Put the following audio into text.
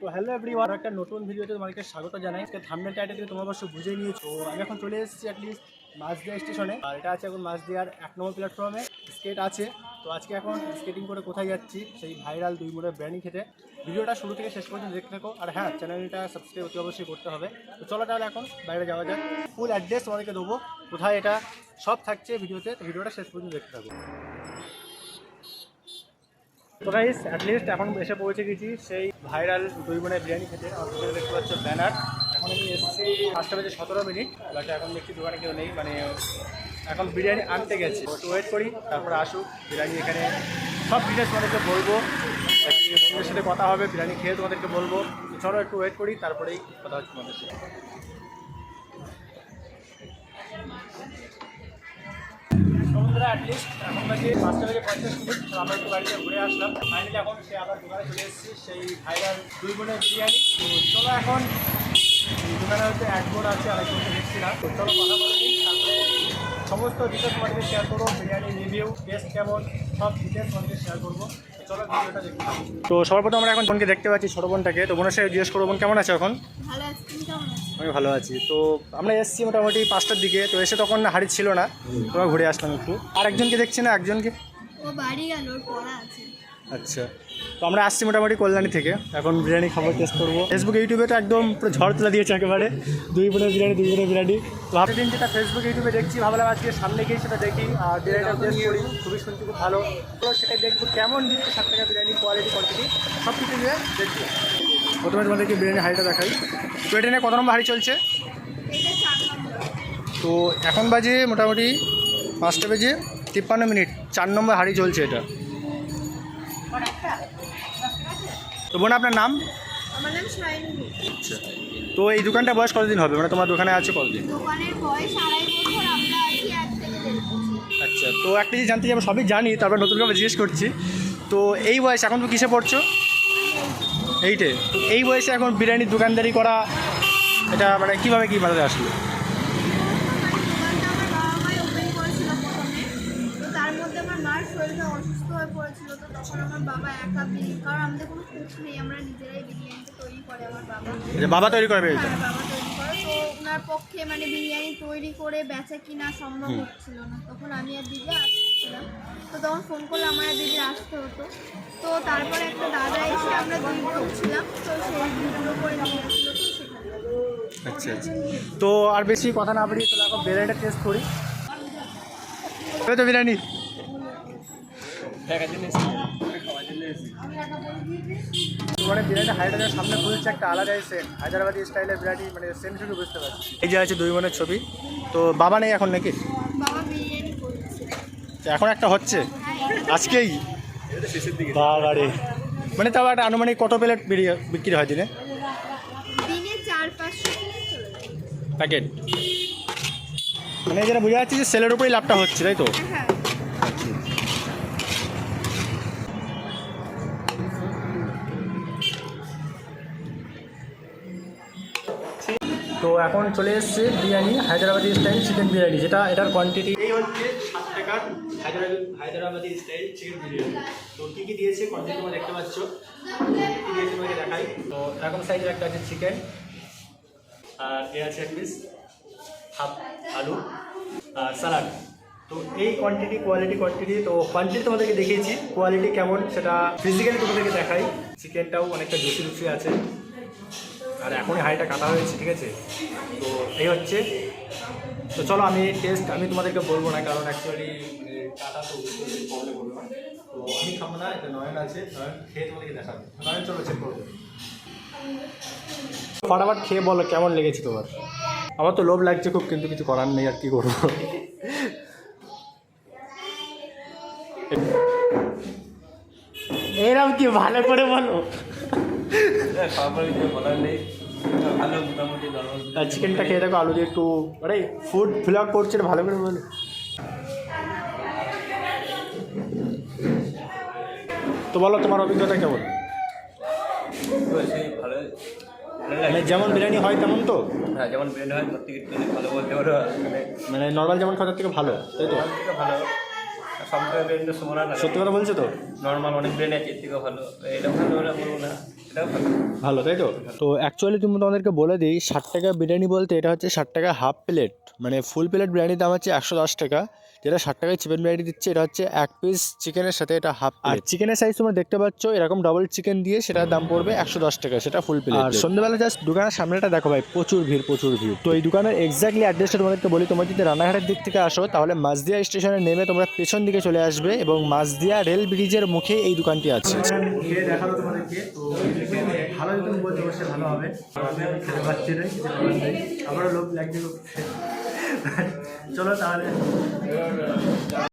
তো hello everyone একটা নতুন ভিডিওতে তোমাদেরকে স্বাগত জানাই। আজকে থাম্বনেল টাইটেল থেকে তোমরা অবশ্য বুঝে নিয়েছো। আমি এখন চলে এসেছি অ্যাটলিস্ট মাঝদিয়া স্টেশনে আর এটা আছে এখন মাঝদিয়ার এক নম্বর প্ল্যাটফর্মে স্কেট আছে। তো আজকে এখন স্কেটিং করে কোথায় যাচ্ছি, সেই ভাইরাল দুই মোড়ের বিরিয়ানি খেতে। ভিডিওটা শুরু থেকে শেষ পর্যন্ত দেখতে থাকো। আর হ্যাঁ চ্যানেলটা সাবস্ক্রাইব অতি অবশ্যই করতে হবে। তো চলো তাহলে এখন বাইরে যাওয়া যাক। ফুল অ্যাড্রেস তোমাদেরকে দেবো। কোথায় এটা, সব থাকছে ভিডিওতে। ভিডিওটা শেষ পর্যন্ত দেখতে থাকো। তো গাইস অ্যাটলিস্ট এখন এসে পৌঁছে গেছি সেই ভাইরাল দুই বোনের বিরিয়ানি খেতে। আমার দেখতে পাচ্ছ ব্যানার এখন আমি এসেছি পাঁচটা বেজে সতেরো মিনিট বাট এখন দেখছি দোকানে কেউ নেই মানে এখন বিরিয়ানি আনতে গেছে। একটু ওয়েট করি, তারপরে আসুক, বিরিয়ানি এখানে সব ডিটেলস তোমাদেরকে বলব। সাথে কথা হবে, বিরিয়ানি খেয়ে তোমাদেরকে বলব। চলো একটু ওয়েট করি, তারপরেই কথা হচ্ছে তোমাদের সাথে। সমুদ্রে অ্যাটলিস্ট এখন বাজে পাঁচটা বাজে পঞ্চাশ মিনিট। তো আমরা একটু বাড়িতে ঘুরে আসলাম। ফাইনালি এখন সে আবার দোকানে চলে এসেছি, সেই ভাইরাল দুই বোনের বিরিয়ানি। তো চলো এখন দোকানে হচ্ছে এক বোন আছে, আর এক বোনকে দেখছি না। তো চলো কথা বলে নিই, তারপরে সমস্ত ডিটেলস তোমাদেরকে শেয়ার করব। বিরিয়ানি রিভিউ টেস্ট কেমন, সব ডিটেলস তোমাদেরকে শেয়ার করব। তো সবার সর্বপ্রথম আমরা এখন বোনকে দেখতে পাচ্ছি ছোটো বোনটাকে। তো বোনের সাথে জিজ্ঞেস করব বোন কেমন আছে এখন? আমি ভালো আছি। তো আমরা এসেছি মোটামুটি পাঁচটার দিকে। তো এসে তখন হাড়ি ছিল না। তোমার ঘুরে আসলাম একটু। আর একজনকে দেখছি না একজনকে? ও বাড়ি গেল পড়া আছে। আচ্ছা। তো আমরা আসছি মোটামুটি কল্যাণী থেকে। এখন বিরিয়ানি খাবার টেস্ট করব। ফেসবুক ইউটিউবে তো একদম পুরো ঝড় তুলে দিয়েছে একেবারে। দুই বোনের বিরিয়ানি দুই বোনের বিরিয়ানি। তো ভাবতে দিন যেটা ফেসবুক ইউটিউবে দেখছি ভাবলাম আজকে সামনে গিয়ে সেটা দেখি। আর বিরিয়ানিটা টেস্ট করি। খুবই শুনছি খুব ভালো। তো সেটাই দেখব কেমন দিচ্ছে সাত টাকা বিরিয়ানি কোয়ালিটি কোয়ান্টিটি সব কিছু নিয়ে দেখছি প্রথমে তোমাদেরকে বিরিয়ানি হাঁড়িটা দেখাই। তো এটা নিয়ে কত নম্বর হাঁড়ি চলছে? তো এখন বাজে মোটামুটি পাঁচটা বেজে তিপ্পান্ন মিনিট। চার নম্বর হাঁড়ি চলছে এটা। তো বোন আপনার নাম? আমার নাম আচ্ছা। তো এই দোকানটা বয়স কতদিন হবে? মানে তোমার দোকানে আছে কতদিন? দোকানের বয়স আড়াই বছর আমরা আছি এক থেকে দেড় বছর আচ্ছা তো একটা জিনিস জানতে যাব সবই জানি তারপর নতুন করে জিজ্ঞেস করছি। তো এই বয়স এখন তো কিসে পড়ছো? এইটে। তো এই বয়সে এখন বিরিয়ানির দোকানদারি করা এটা মানে কীভাবে কী মাথায় আসলো দোকানটা আমার বাবা মাই ওপেন করেছিল প্রথমে তো তার মধ্যে আমার মার শরীরটা অসুস্থ হয়ে পড়েছিল তো তখন আমার বাবা একা কারণ আমাদের কোনো কুক নেই আমরা নিজেরাই বিরিয়ানিটা তৈরি করে আমার বাবা। তৈরি করবে এটা হ্যাঁ বাবা তৈরি করে। তো ওনার পক্ষে মানে বিরিয়ানি তৈরি করে বেচা কিনা সম্ভব হচ্ছিল না। তখন আমি আর দিদি আসছিলাম। তো তখন ফোন করলে আমার আর দিদি আসতে হতো। তো তারপরে একটা দাদা এসে আমরা ছিলাম। তো সেই দুটো করে নিয়ে আসলো তো সেখানে। আচ্ছা আচ্ছা। তো আর বেশি কথা না বাড়িয়ে তাহলে এখন বিরিয়ানিটা টেস্ট করি। তো বিরিয়ানি। মানে সামনে একটা আলাদাই স্টাইলের মানে শুধু বুঝতে এই যে আছে দুই ছবি। তো বাবা নেই এখন নাকি? এখন একটা হচ্ছে? আজকেই? বাবা রে মানে তাও একটা আনুমানিক কত প্লেট বিক্রি হয় দিনে? প্যাকেট। মানে যেটা বোঝা যাচ্ছে যে সেলের উপরেই লাভটা হচ্ছে, তাই তো? হ্যাঁ। তো এখন চলে এসছে বিরিয়ানি হায়দ্রাবাদি স্টাইল চিকেন বিরিয়ানি, যেটা এটার কোয়ান্টিটি এই হচ্ছে সাত টাকার হায়দ্রাবাদি স্টাইল চিকেন বিরিয়ানি। তো কী কী দিয়েছে কোয়ান্টিটি তোমরা দেখতে পাচ্ছ? কী দিয়েছে তোমাকে দেখাই। তো এরকম সাইজের একটা আছে চিকেন আর এ আছে এক পিস হাফ আলু, আর স্যালাড তো এই কোয়ান্টিটি কোয়ালিটি কোয়ান্টিটি তো কোয়ান্টিটি তোমাদেরকে দেখিয়েছি কোয়ালিটি কেমন সেটা ফিজিক্যালি তোমাদেরকে দেখাই। চিকেনটাও অনেকটা জুসি জুসি আছে। আর এখনই হাঁড়িটা কাটা হয়েছে, ঠিক আছে? তো এই হচ্ছে। তো চলো আমি টেস্ট আমি তোমাদেরকে বলব না, কারণ অ্যাকচুয়ালি কাটা তো প্রবলেম না। তো আমি খাব না, এটা নয়ন আছে, নয়ন খেয়ে তোমাদেরকে নয়ন, চলো চেক করব ফটাফট খেয়ে বলো, কেমন লেগেছে তোমার? আমার তো লোভ লাগছে খুব, কিন্তু কিছু করার নেই, আর কি করব? এরকম কি ভালো করে বলো? চিকেনটা খেয়ে দেখো আলু দিয়ে একটু আরে ফুড ব্লগ করছে এটা ভালো করে বলো। তো বলো তোমার অভিজ্ঞতা কেমন? মানে যেমন বিরিয়ানি হয় তেমন তো? হ্যাঁ যেমন বিরিয়ানি হয় তার থেকে ভালো বলতে পারো। মানে মানে নর্মাল যেমন খাওয়ার থেকে ভালো তাই তো? থেকে ভালো। সব সমান সত্যি কথা বলছো তো? নর্মাল অনেক ব্র্যান্ড আছে এর থেকেও ভালো। এটা ভালো বলব না। ভালো ভালো তাই তো? তো অ্যাকচুয়ালি তুমি তোমাদেরকে বলে দিই ষাট টাকা বিরিয়ানি বলতে এটা হচ্ছে ষাট টাকা হাফ প্লেট মানে ফুল প্লেট বিরিয়ানির দাম হচ্ছে একশো দশ টাকা। যেটা ষাট টাকায় চিকেন বিরিয়ানি দিচ্ছে এটা হচ্ছে এক পিস চিকেনের সাথে এটা হাফ আর চিকেনের সাইজ তোমরা দেখতে পাচ্ছ এরকম ডবল চিকেন দিয়ে সেটার দাম পড়বে একশো দশ টাকা সেটা ফুল প্লেট আর সন্ধ্যেবেলা জাস্ট দোকানের সামনেটা দেখো ভাই প্রচুর ভিড় প্রচুর ভিড়। তো এই দোকানের এক্স্যাক্টলি অ্যাড্রেসটা তোমাদেরকে বলি তোমরা যদি রানাঘাটের দিক থেকে আসো তাহলে মাঝদিয়া স্টেশনে নেমে তোমরা পেছন দিকে চলে আসবে এবং মাঝদিয়া রেল ব্রিজের মুখে এই দোকানটি আছে। দেখাল তোমাদেরকে তো ভালো যদি বলতে অবশ্যই ভালো হবে। খেতে করার আমারও লোক লাগছে চলো তাহলে।